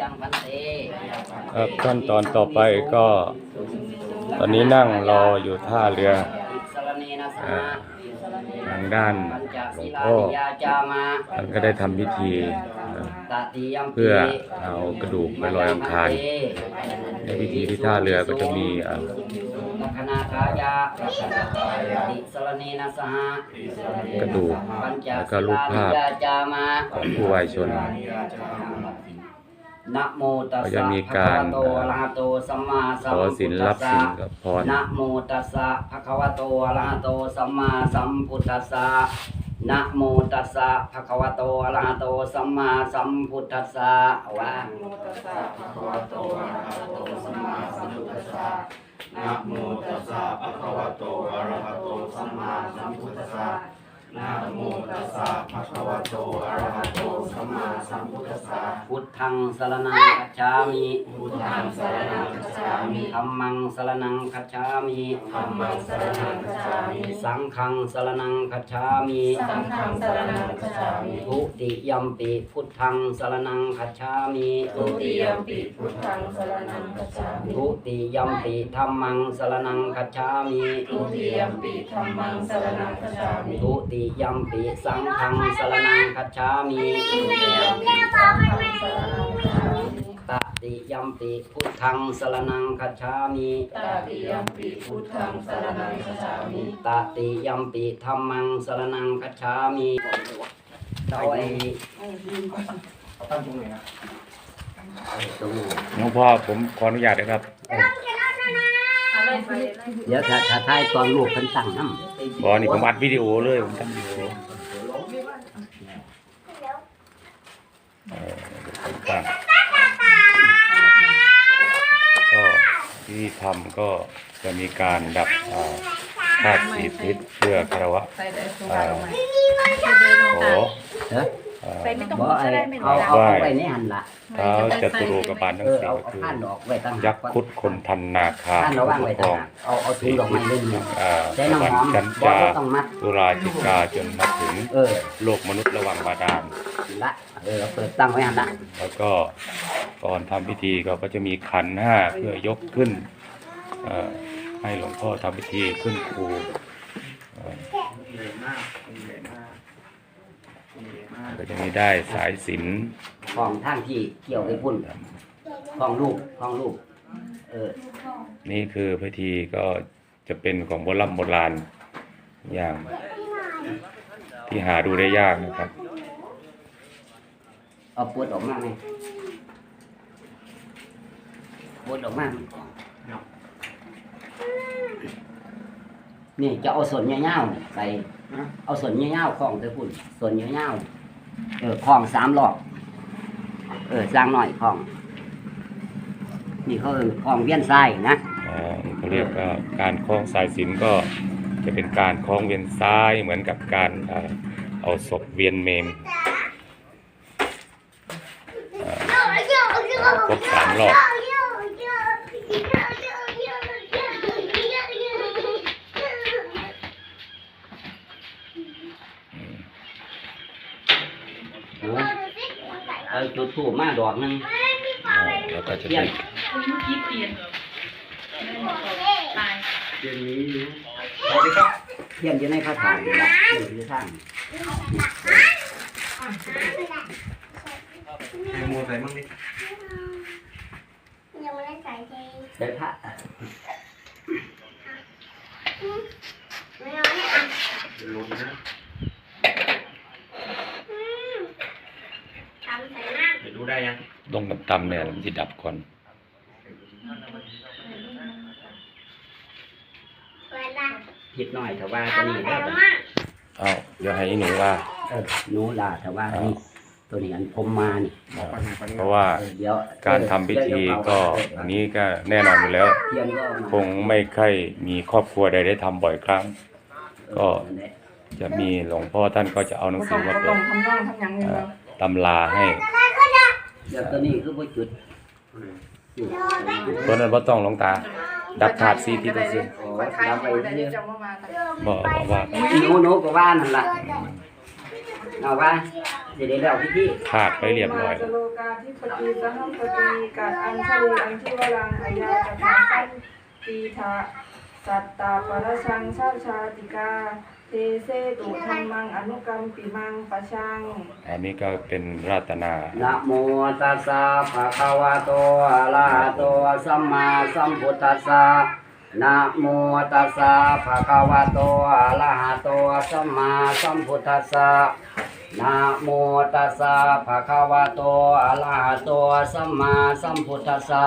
ยังพันเตครับขั้นตอนต่อไปก็ ตอนนี้นั่งรออยู่ท่าเรืออ่าทางด้านหลวงพ่อมาท่านก็ได้ทำพิธีเอ่อตติยัมปิเพื่อเอากระดูกไปลอยอังคารในพิธีที่ท่าเรือก็จะมีอ่อลักขณาทายะอิสรเนนะสหะกระดูกแล้วก็รูปลานิภาพยาจามาของผู้วายชน นะโมตัสก็สะจะมีภะการคะวะโตอะระหะโตสัมมาสัขมอพุศีทลธัรัสบสะศีลกับพรนะโมตัสสะภะคะวะโตอะระหะโตสัมมาสัมพุทธัสสะนะโมตัสสะภะคะวะโตอะระหะโตสัมมาสัมพุทธัสสะวะโมตัสสะภะคะวะโตอะระหะโตสัมมาสัมพุทธัสสะนะโมตัสสะภะคะวะโตอะระหะโตสัมมาสัมพุทธัสสะ นะโมตัสสะภะคะวะโตอะระหะโตสัมมาสัมพุทธัสสะพุทธังสรณังคัจฉามิพุทธังสรณังคัจฉามิธัมมังสรณังคัจฉามิธัมมังสรณังคัจฉามิ สังฆังสรณังคัจฉามิสังฆังสรณังคัจฉามิทุติยัมปิพุทธังสรณังคัจฉามิทุติยมปิพุทธังสรณังคัจฉามิทุติยัมปิธัมมังสรณังคัจฉามิทุติยมปิธัมมังสรณังคัจฉามิทุติยัมปิสังฆังสรณังคัจฉามิทุติยมปิสังฆังสรณังคัจฉามิตติยัมปิพุทธังสรณังคัจฉามิตติยมปิพุทธังสรณังคัจฉามิตติยัมปิธัมมังสรณังคัจฉามิเราไอ้ตั้งตรงไหนนะตรงหลวงพ่อผมขออนุญาตนะครับ เดี๋ยวถ้าถ้าทายตอนลูกเพิ่นตั้งน้ำ บอนี่ผมอัดวิดีโอเลยผมทำวิดีโอเอ่อผมตั้งก็ที่ทำก็จะมีการดับเอ่อธาตุสีพิษเพื่อคารวะใส่ได้ตรงเอ่กลางอลงมาขอเด้อเอ่อ ใส่ไม่ต้องบ่พูดไอ้ก็ได้ไม่เอารู้เอาเอาไว้ในหันละเท้าจตุโลกบาลทั้เองอสี่เอาก็เอาคือ ท่านออกไว้ตั้งยักษ์คุดคนทันนาคาท่านเอาวางไว้ทตั้งองหากเอาเอาถุงดอกไม้เล่นนี่เอ่อใช้สน้ำวรหรอมค์ชั้นบ่จาต้องมัด ตุราจิกาจนมาถึงเออโลกมนุษย์ระหว่างบาดาล ละเออเปิดตั้งไว้หันละแล้วก็ก่อนทำพิธีก็ก็จะมีขันธ์ห้าเพื่อยกขึ้นเอ่อให้หลวงพ่อทำพิธีขึ้นครูเอ่อ ใหญ่มากใหญ่มากใหญ่มา กก็จะมีได้สายสิญของทางที่เกี่ยวกับพุ่นของลูกของลูกเออนี่คือพิธีก็จะเป็นของโบราณโบราณอย่างที่หาดูได้ยากนะครับ เอาปวดออกมาไหมปวดออกมานี่จะเอาส่วนเงี้ยวๆนี่ใส่เอาส่วนเงี้ยวๆของเธอพุ่นส่วนเงี้ยวๆ เออของสามรอบเออสร้างหน่อยของ นี่เขาเออของเวียนไส้นะอ๋อเขาเรียกว่าการคล้องสายสินก็จะเป็นการคล้องเวียนซ้ายเหมือนกับการเอาศพเวียนเมมเอ่อครบสามรอบอืม โอ้เอาจุด ถูกมาดอกหนึงอ่าแล้วก็จะเทียเป็นนเมื่อกี้เปลี่ยนเหรอตายเดี๋ยวนี้อยู่สวัสดีครับเทียนอยู่ในข้าวถางนี่ละอยู่ที่ข้างให้โมใส่มั่งดิยังไม่ได้ใส่เทใส่ผ้าไม่เอาเนี่ยอะเดี๋ยวลงนะ ทำใส่หน้า เดี๋ยวดูได้ยัง ลงต่ำๆเนี่ยมันจะดับก่อนเวลาผิดหน่อยแต่ว่าตัวทำนี้ใส่ได้หน้าเอาเดี๋ยวให้หนูว่าเออหนูลาแต่ว่านี่ตัวนี้อันผมมานี่เพราะว่าเออเดี๋ยวการทำพิธีก็อันนี้ก็แน่นอนอยู่แล้ว เทียนก็มาคงไม่ค่อยมีครอบครัวใดได้ทำบ่อยครั้ง ก็นั่นแหละจะมีหลวงพ่อท่านก็จะเอาหนังสือมาเอาเปิตรดงทำร่องทำหยังอยู่เอ่อแล้วตำราให้ เดี๋ยวตัวนี้คือบ่จุดอยู่ตัวนั้นบ่ต้องหลวงตา ดับถาดซีที่ตัวซื้อโอ้ขอท้ายรับไปไปแต่เรื่เดี๋อยวยจะมามาแต่บอกบอกว่าหนูหนูก็ว่านั่นล่ะเอาว่าสิได้แล้วพิธีขาดไปเรียบร้อยมาจโลกาธิปติสหัมปติกัดอัญชลีอัญชิวรังอายาตถาสันตีทะ สัตตาปรชังชาชาติกาเทเสตุธรรมังอนุกรรมปิมังปะชัง อันนี้ก็เป็นราตนา นะโมตัสสะภะคะวะโตอะระหะโตสัมมาสัมพุทธัสสะนะโมตัสสะภะคะวะโตอะระหะโตสัมมาสัมพุทธัสสะนะโมตัสสะภะคะวะโตอะระหะโตสัมมาสัมพุทธัสสะ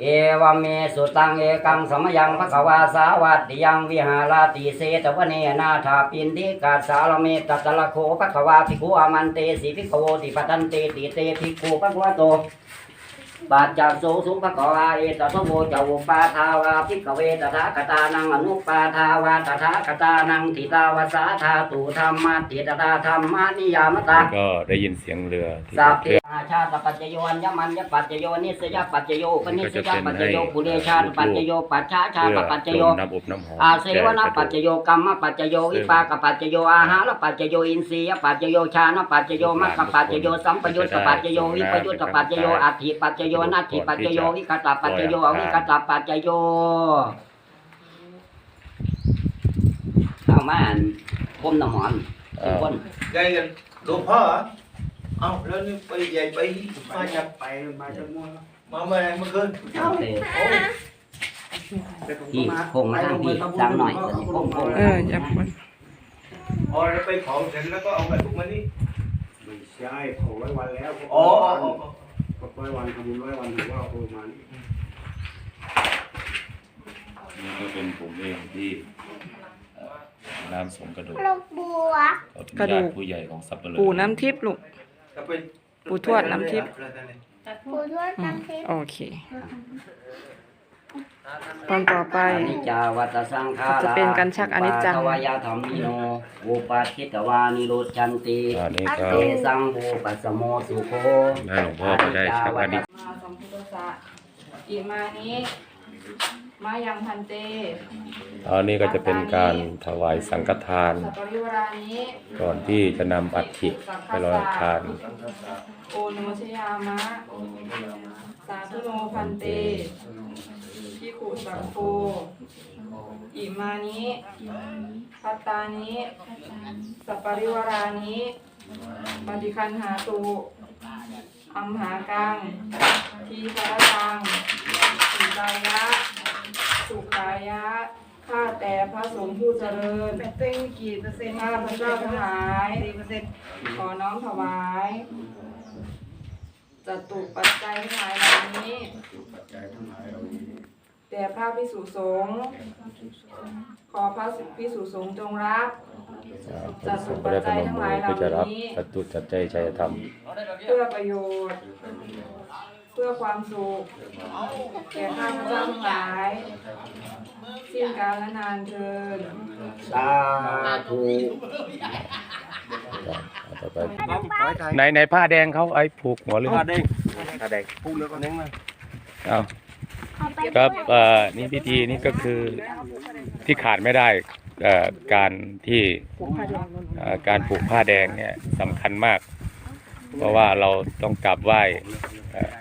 เอวเมสุตังเอกังสมยังพระขวาสาวัตติยังวิหาราติเสตวเนนาถาปินทิกาสารเมตตะละโคพระขวาภิกขุอามันเตสีภิกขโวติปัตันเตติเตภิกขุพระวาโต ปัจจัโสสุภะกวาเอตโตโมจาวุปาทาวาภิกเวตถาคตานังอนุปาทาวาตถาคตานังทิตาวาสาธาตุธรรมาติตตาธรรมานิยามตาก็ได้ยินเสียงเรือที่สัพเพอาชาตปัจจโยอัญญมัญญปัจจโยนิสยปัจจโยปนิสยปัจจโยปุเรชาตปัจจโยปัจฉาชาตปัจจโยอาเสวนาปัจจโยกรรมปัจจโยวิปากปัจจโยอาหารปัจจโยอินทรียปัจจโยชานปัจจโยมัคคปัจจโยสัมปยุตตปัจจโยวิปยุตตปัจจโยอัตถิปัจจโยนัตถิปัจจโยวิคตปัจจโยอวิคตปัจจโยเอามาอันพรมน้ำหอมทุกคนไงกันหลวงพ่อเหรอเอ้าแล้วนี่ไปใหญ่ไปมาจากไปมาจะม่วงมาเมื่อไหร่เมื่อคืนเอาเลยโอ้ที่โค้งมาทางที่จังหน่อยตอนนี้โค้งโค้งเอออย่ามันอ๋อแล้วไปเผาเสร็จแล้วก็เอากระดูกมานี่ไม่ใช่เผาร้อยวันแล้วอ๋ออ๋ออ๋ออ๋อค ร้อยวันทำบุญร้อยวันถือว่าโอมาณนี้นี่ก็เป็นผมเองที่เอ่อน้ำสมกระดูกลูกบัวเขาเป็นญาติผู้ใหญ่ของสับปะเลอปู่น้ำทิพย์ลูก ปู่ทวดน้ำทิพย์ ปู่ทวดอืกัมนทิพย์โอเค ตอนต่อไป อนิจจาวัตสังขาจะเป็นการชักอนิจจัง ปาทวายาธรรมิโนอุปาทิตวานิโรธชันติอันนี้ก็เตสังโฆปัสสโมสุโคแม่หลวงพ่อก็ได้ชักอนิจ มาสัมพุทธสะอิมานิมายังพันเตอันนี้ก็จะเป็นการถวายสังฆทาน สัปริวรานิก่อนที่จะนำอัฐิไปลอยอังคารโอโนชยามะ สาธุโนพันเต พิขุสังโฆอิมานิพัตตานิสัปปริวารานิปฏิคันหาตุอัมหากัง ทีคารตังสุกายะ สุขายะ ข้าแต่พระสงฆ์ผู้เจริญเป็นต้กี่เปอร์เซ็นต์ข้าพระเจ้าทั้งหลายขอน้อมถวายจตุปัจจัยทั้งหลายเหล่านี้ ใจทั้งหลายเรานี้แต่พระพิสุสงฆ์ขอพระพิสุสงฆ์จงรับอ่าผมก็ได้พนมมือเพื่อจะรับจตุจัดใจชัยธรรม เพื่อประโยชน์ เพื่อความสุขแก่ข้าพเจ้าทั้งหลายสิ้นกาลและนานเทินสาธุต่อไปในในผ้าแดงเขาไอ้ผูกหัวเรือผ้าแดงผ้าแดงพูดเรื่องกันเองนะเอาเอาไป ครับเอ่อนี่พิธีนี่ก็คือที่ขาดไม่ได้เอ่อการที่เอ่อการผูกผ้าแดงเนี่ยสำคัญมาก เพราะว่าเราต้องกราบไหว้เอ่อ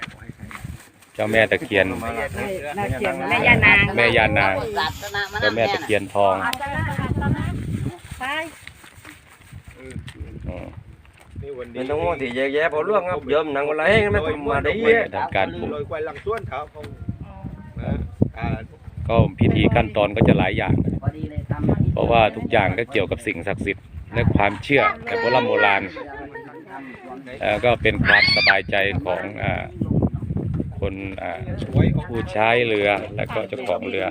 เจ้าแม่ตะเคียน แม่ยานางแม่ยานางเจ้าแม่ตะเคียนทองอืม mình không có thì về về bỏ luôn á dòm nặng mà lấy mấy thùng mà đi ทำการผูกลอยควายหลังสวนเขาเขาอ่า ก็พิธีขั้นตอนก็จะหลายอย่างนะพอดีเลยทำเพราะว่าทุกอย่างก็เกี่ยวกับสิ่งศักดิ์สิทธิ์และความเชื่อแต่โบราณโบราณเอ่อก็เป็นความสบายใจของอ่าคนอ่าผู้ใช้เรือและก็เจ้าของเรือ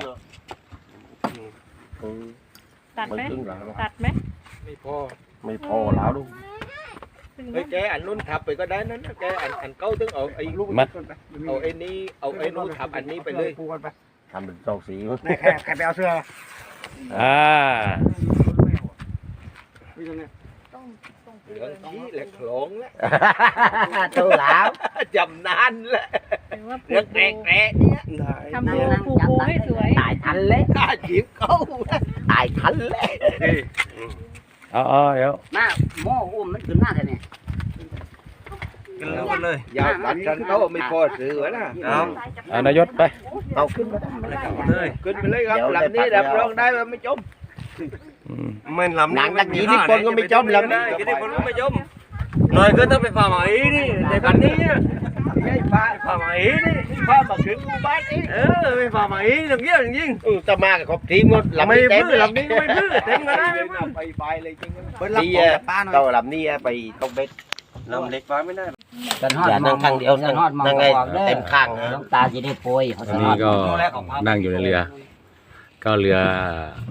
ตัดไหม Mấy cứng rắn ตัดไหมไม่พอ mày phò lão luôn เฮ้ยแกอันนู้นทับไปก็ได้นั่นนะแกอันอันเก้าถึงเอาไอ้ลูกมาเอาไอ้นี้เอาไอ้นู้นทับอันนี้ไปเลยปูกันไป ทำเป็นสองสีแม่แค่ใครไปเอาเสื้ออ่านี่ตรงนี้เหลืองชี้และโขลงแล้วตู้หลาวจำนานแล้วถือว่าเรื่องแกะๆเนี่ยทำตัวปูปูให้สวยตายทันเลยกล้าจีบเขาตายทันเลยเอาเอาเดี๋ยวมาโม่อุ้มมันขึ้นมาแต่เนี่ย กินแล้วกันเลยยาวปัดกันเขาไม่พอซื้อนะเอาเอานายศไปเอาขึ้นมาเลยขึ้นไปเลยครับลำนี้รับรองได้ว่าไม่จมอืมไม่ลำหนังตะกี้ที่คนก็ไม่จมลำนี้กี่ที่คนก็ไม่จมหน่อยก็ต้องไปฝ่าไหมนี่ในพันนี้เนี่ยไอ้ฟ้าฝ่าไหมนี่ฟ้ามาถึงหมู่บ้านเองเออไปฝ่าไหมตรงเนี้ยจริงเออตะมากับครบทีมก็ๆลำไม่นี้เต็มพื้นลำนี้ก็ไม่พื้นเต็มกันได้ไม่พื้นไปไปเลยจริงเปิดรับของจากป้าหน่อยเต้าลำนี้ไปต้องเบ็ดลำเล็กฟ้าไม่ได้ กันฮอดอย่านั่งข้างเดียวนั่งกันฮอดมองนั่งไงออกด้อเต็มข้างนะหลวงตาจะได้โปรยเขาอัจะนฮนี้อดก็นั่งอยู่ในเรือ ก็เรือ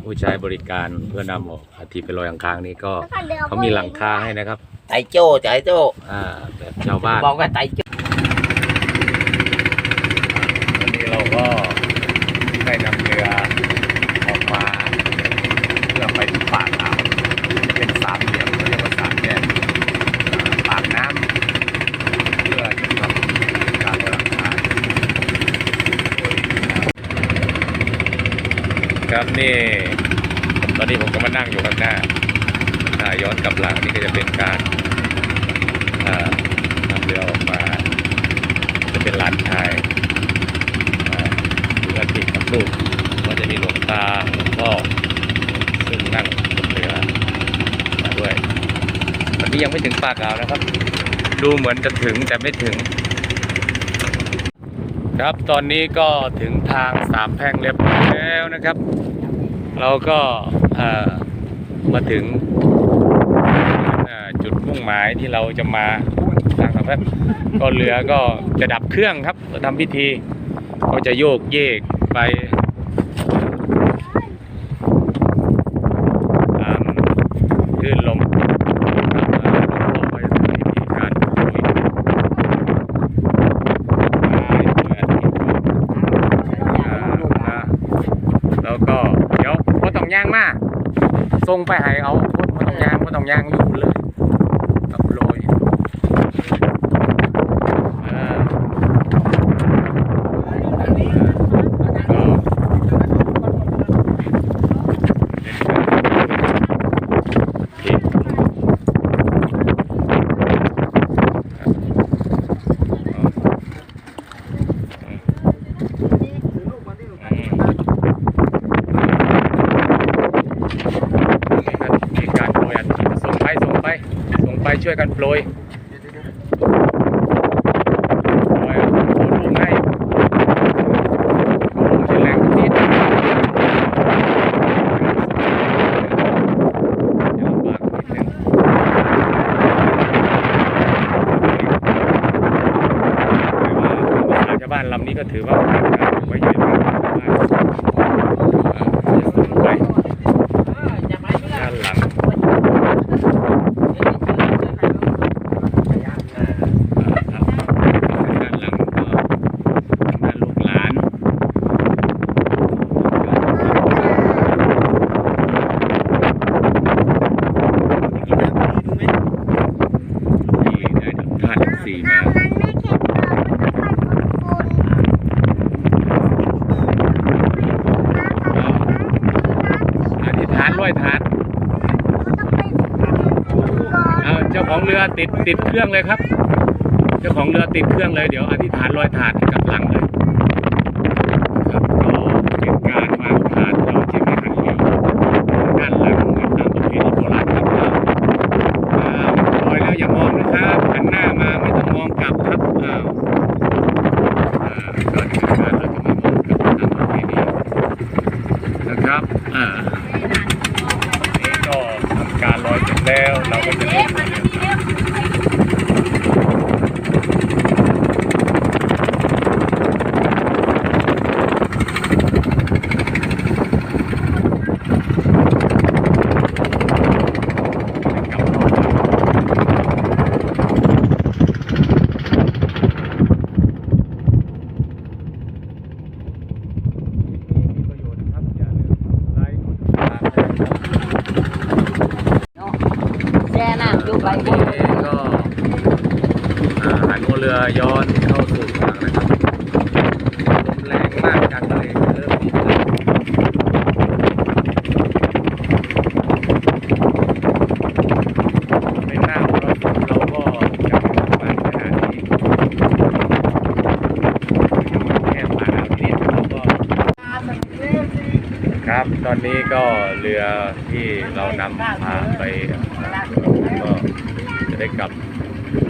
ผู้ใช้บริการเพื่อนำออกอาทิตย์ไปลอยอังคารนี้ก็เขามีหลังคาให้นะครับไต่โจ้ไต่โจ้อ่าแบบชาวบ้านบอกว่าไต่โจ้วันนี้เราก็ได้นำเรือออกมาเพื่อไปที่ปากอ่าวเป็นสามเหลี่ยมเขาเรียกว่าสามแยกอ่าปากน้ำเพื่อจะทำการลอยอังคารครับ นี่ตอนนี้ผมก็มานั่งอยู่ข้างหน้าถ้าย้อนกลับหลังนี่ก็จะเป็นการนำเรือออกมา จะเป็นลานชายหรืออาทิตย์กับลูกก็จะมีหลวงตาหลวงพ่อซึ่งนั่งบนเรือมาด้วยวันนี้ยังไม่ถึงปากอ่าวนะครับ ดูเหมือนจะถึงแต่ไม่ถึง ครับตอนนี้ก็ถึงทางสามแพร่งเรียบร้อยแล้วนะครับ เราก็มาถึงจุดมุ่งหมายที่เราจะมาทางสามแพร่งก็เรือก็จะดับเครื่องครับทำพิธี ก็จะโยกเยกไปตามคลื่นลมตามลมก็จะทำวิธีการโยกไปเพื่อที่จะอ่าอ่าแล้วก็เดี๋ยวพ่ต้องย่างมาส่ งไปหายเอาพ่ต้องยางมาต้องยางอยู่เลยกับโรยอ่า มีการโปรยอัดฉีดส่งไปส่งไปส่ง ไปช่วยกันโปรยโปรยอะโปรยลงให้โปรยลงที่แรงนิดจะลำบากนิดนึงแต่ว่าภาษาชาวบ้านลำนี้ก็ถือว่าเป็นการไว้ใหญ่มากชาวบ้านอ่าจะส่งไป ด้านหลังครับด้านหลังก็ด้านลูกหลานที่ได้ทำท่าทั้งสี่มา มันไม่เข็มหรอกมันจะพันฝุ่น อธิษฐานร้อยฐานเอาเจ้า ของเรือติดติดเครื่องเลยครับ เจ้าของเรือติดเครื่องเลยเดี๋ยวอธิษฐานร้อยฐานให้กับหลังเลยครับก็เป็นการวางฐานเราจะไม่หันเรือด้านหลังเหมือนตามประเพณีโบราณครับอ้าวลอยแล้วอย่ามองนะครับหันหน้ามาไม่ต้องมองกลับครับอ้าวก็ถึงการเราจะไม่มองกลับตามประเพณีนะครับอ่านี่ก็ทำการลอยเสร็จแล้วเราก็จะ วันนี้ก็หันหัเรือย้อนเข้าสู่ฝั่งนะครับลมแรงมากจากทะเลเริ่มดีขึ้นนหน้าขอเราเราก็จะไปสถานที่แค่มาแล้วนี่เราก็ครับตอนนี้ก็เรือที่เรานำพาไป กลับ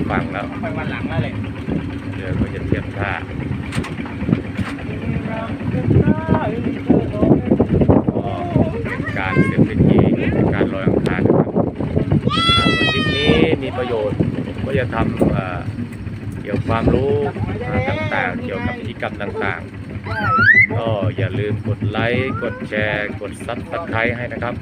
ฝั่งแล้วไปวันหลังแล้วเลยเรือก็จะเทียบท่าก็เป็นการเสร็จพิธีการลอยอังคารนะครับหากวันทริปนี้มีประโยชน์ผมก็จะทำเอ่อเกี่ยวกับความรู้ต่างๆ เกี่ยวกับพิธีกรรมต่างๆ ก็อย่าลืมกดไลค์ กดแชร์ กดซับสไครต์ให้นะครับ